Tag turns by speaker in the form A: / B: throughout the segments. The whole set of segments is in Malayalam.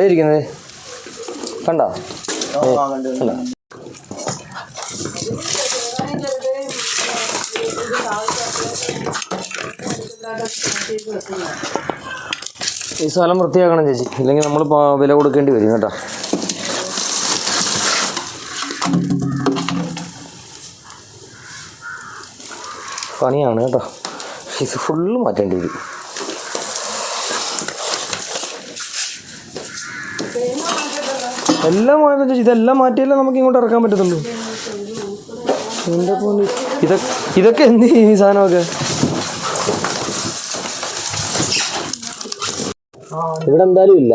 A: ഏതിരിക്കുന്നത് കണ്ടോ? ഈ സ്ഥലം വൃത്തിയാക്കണം ചേച്ചി. ഇല്ലെങ്കിൽ നമ്മൾ വില കൊടുക്കേണ്ടി വരും കേട്ടോ. പണിയാണ് കേട്ടോ. ഇത് ഫുള്ള് മാറ്റേണ്ടി വരും. എല്ലാം മാറ്റി ഇതെല്ലാം മാറ്റിയല്ലേ നമുക്ക് ഇങ്ങോട്ട് ഇറക്കാൻ പറ്റത്തുള്ളൂ. എന്റെ പോലെ ഇതൊക്കെ ഇതൊക്കെ എന്ത് ഈ സാധനമൊക്കെ? ഇവിടെ എന്തായാലും ഇല്ല.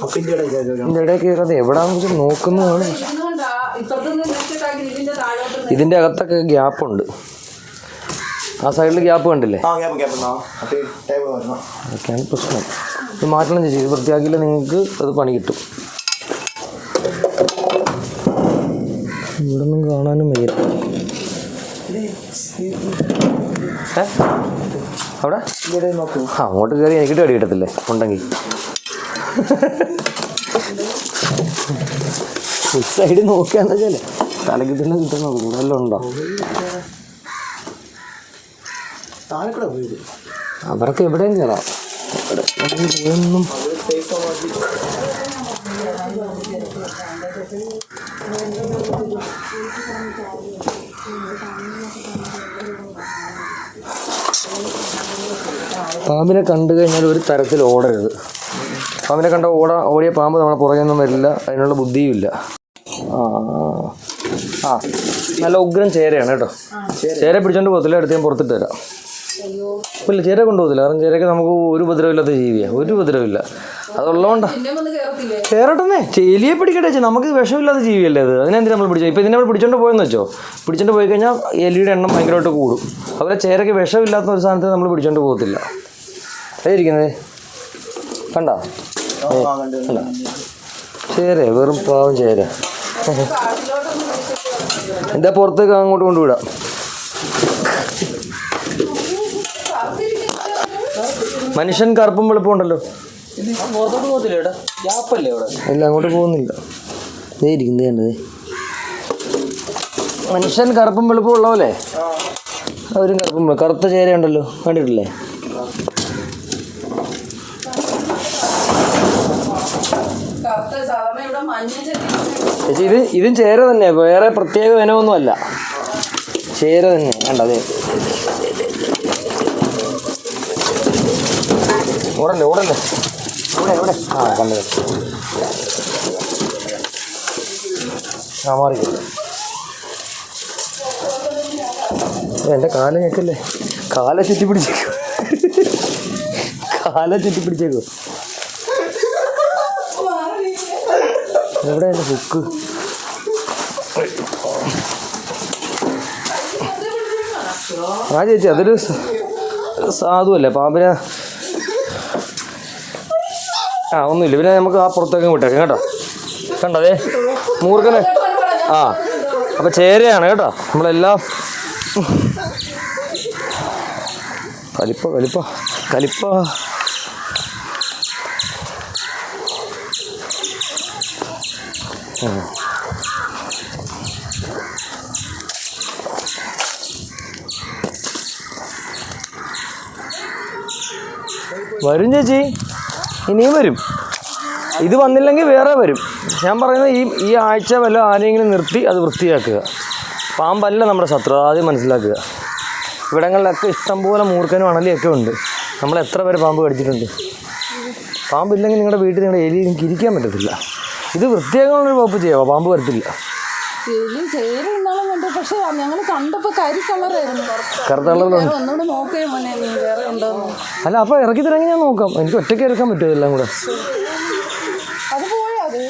A: ഇതിന്റെ ഇടയിൽ കയറാതെ എവിടാന്ന് നോക്കുന്നതാണ്. ഇതിന്റെ അകത്തൊക്കെ ഗ്യാപ്പുണ്ട് ആ സൈഡിൽ ഗ്യാപ്പ് കണ്ടില്ലേ? അതൊക്കെയാണ് പ്രശ്നം. ഇത് മാറ്റണം ചേച്ചി. ഇത് വൃത്തിയാക്കിയില്ല നിങ്ങൾക്ക് അത് പണി കിട്ടും. ഇവിടെ ഒന്നും കാണാനും വയ്യ. അവിടെ?
B: നോക്കൂ.
A: ആ അങ്ങോട്ട് കയറി എനിക്കിട്ട് അടി കിട്ടത്തില്ലേ? ഉണ്ടെങ്കിൽ. സൈഡ് നോക്കാന്ന് വെച്ചാലേ തലക്ക് തന്നെ കിട്ടുന്ന കൂടുതലും ഉണ്ടോ? അവർക്ക് എവിടെയും കയറാം ഒന്നും പാമ്പിനെ കണ്ടു കഴിഞ്ഞാൽ ഒരു തരത്തിൽ ഓടരുത്. പാമ്പിനെ കണ്ട ഓട ഓടിയ പാമ്പ് നമ്മളെ പുറകെയൊന്നും വരില്ല അതിനുള്ള ബുദ്ധിയുമില്ല ആ ആ. നല്ല ഉഗ്രം ചേരയാണ് കേട്ടോ. ചേര പിടിച്ചോണ്ട് പോകത്തില്ല അടുത്ത് ഞാൻ പുറത്തിട്ട് തരാം ഇല്ല ചേര കൊണ്ടുപോകത്തില്ല. കാരണം ചേരയ്ക്ക് നമുക്ക് ഒരു ഉപദ്രവമില്ലാത്ത ജീവിയാണ് ഒരു ഉപദ്രവമില്ല. അതുള്ളതുകൊണ്ടാ. കയറട്ടെന്നേ എലിയെ പിടിക്കട്ടെ ചേച്ചി നമുക്ക് വിഷമില്ലാത്ത ജീവിയല്ലേ അത് അതിനെന്തിനാ നമ്മൾ പിടിച്ചത് ഇപ്പോൾ ഇതിനെ നമ്മൾ പിടിച്ചോണ്ട് പോയെന്ന് വെച്ചോ? പിടിച്ചോണ്ട് പോയി കഴിഞ്ഞാൽ എലിയുടെ എണ്ണം ഭയങ്കരമായിട്ട് കൂടും. അതുപോലെ ചേരക്ക് വിഷമില്ലാത്ത ഒരു സാധനത്തിന് നമ്മൾ പിടിച്ചോണ്ട് പോകത്തില്ല. അതായിരിക്കുന്നത് കണ്ടോ? ചേര വെറും പാവം ചേര. എന്റെ പുറത്തേക്ക് അങ്ങോട്ട് കൊണ്ടുവിടാം. മനുഷ്യൻ കറുപ്പും വെളുപ്പും ഉണ്ടല്ലോ. ഇല്ല അങ്ങോട്ട് പോകുന്നില്ല. ദേ ഇരിക്കുന്നത് കണ്ടത് മനുഷ്യൻ കറുപ്പും വെളുപ്പും ഉള്ള പോലെ. അവരും കറുപ്പും കറുത്ത ചേര ഉണ്ടല്ലോ കണ്ടിട്ടില്ലേ? ചേച്ചി ഇത് ഇതും ചേര തന്നെ വേറെ പ്രത്യേക ഇനമൊന്നും അല്ല ചേര തന്നെ കണ്ടതേ ഓടല്ലേ ഓടല്ലേ ഇവിടെ എവിടെ ആ കണ്ടു ആ മാറി. എന്റെ കാല ഞെക്കല്ലേ? കാല ചുറ്റി പിടിച്ചേക്കോ കാല ചുറ്റി പിടിച്ചേക്കോ എവിടെ എന്റെ ബുക്ക് ആ ചേച്ചി അതൊരു സാധുവല്ലേ? പാമ്പിനെ ആ ഒന്നുമില്ല. പിന്നെ നമുക്ക് ആ പുറത്തേക്ക് വിട്ടേക്കാം കേട്ടോ. കണ്ടതേ മൂർഖന്. ആ അപ്പം ചേരയാണ് കേട്ടോ. നമ്മളെല്ലാം കലിപ്പ കലിപ്പ കലിപ്പ. വരും ചേച്ചി ഇനിയും വരും. ഇത് വന്നില്ലെങ്കിൽ വേറെ വരും. ഞാൻ പറയുന്നത് ഈ ഈ ആഴ്ച വല്ല ആരെങ്കിലും നിർത്തി അത് വൃത്തിയാക്കുക. പാമ്പല്ല നമ്മുടെ ശത്രു ആദ്യം മനസ്സിലാക്കുക. ഇവിടങ്ങളിലൊക്കെ ഇഷ്ടംപോലെ മൂർക്കനും അണലിയൊക്കെ ഉണ്ട്. നമ്മൾ എത്ര പേര് പാമ്പ് കടിച്ചിട്ടുണ്ട്? പാമ്പില്ലെങ്കിൽ നിങ്ങളുടെ വീട്ടിൽ നിങ്ങളുടെ എലി നിങ്ങൾക്ക് ഇരിക്കാൻ പറ്റത്തില്ല. ഇത് വൃത്തിയാക്കാനുള്ളൊരു വകുപ്പ് ചെയ്യാം. പാമ്പ് വരത്തില്ല.
C: എലി ചേര ഇന്നാളും കണ്ടു. പക്ഷെ ഞങ്ങൾ കണ്ടപ്പോ കരി കളറായിരുന്നു
A: കറുത്ത കളറിലുണ്ട്
C: വേറെ ഒന്നുകൂടെ നോക്കേ മോനെ നീ വേറെ ഉണ്ടോ
A: അല്ല അപ്പൊ ഇറക്കി തരാമെങ്കിൽ ഞാൻ നോക്കാം. എനിക്ക് ഒറ്റയ്ക്ക് ഇറക്കാൻ പറ്റുമോ എല്ലാം കൂടെ?
C: അത് പോയാ അത്?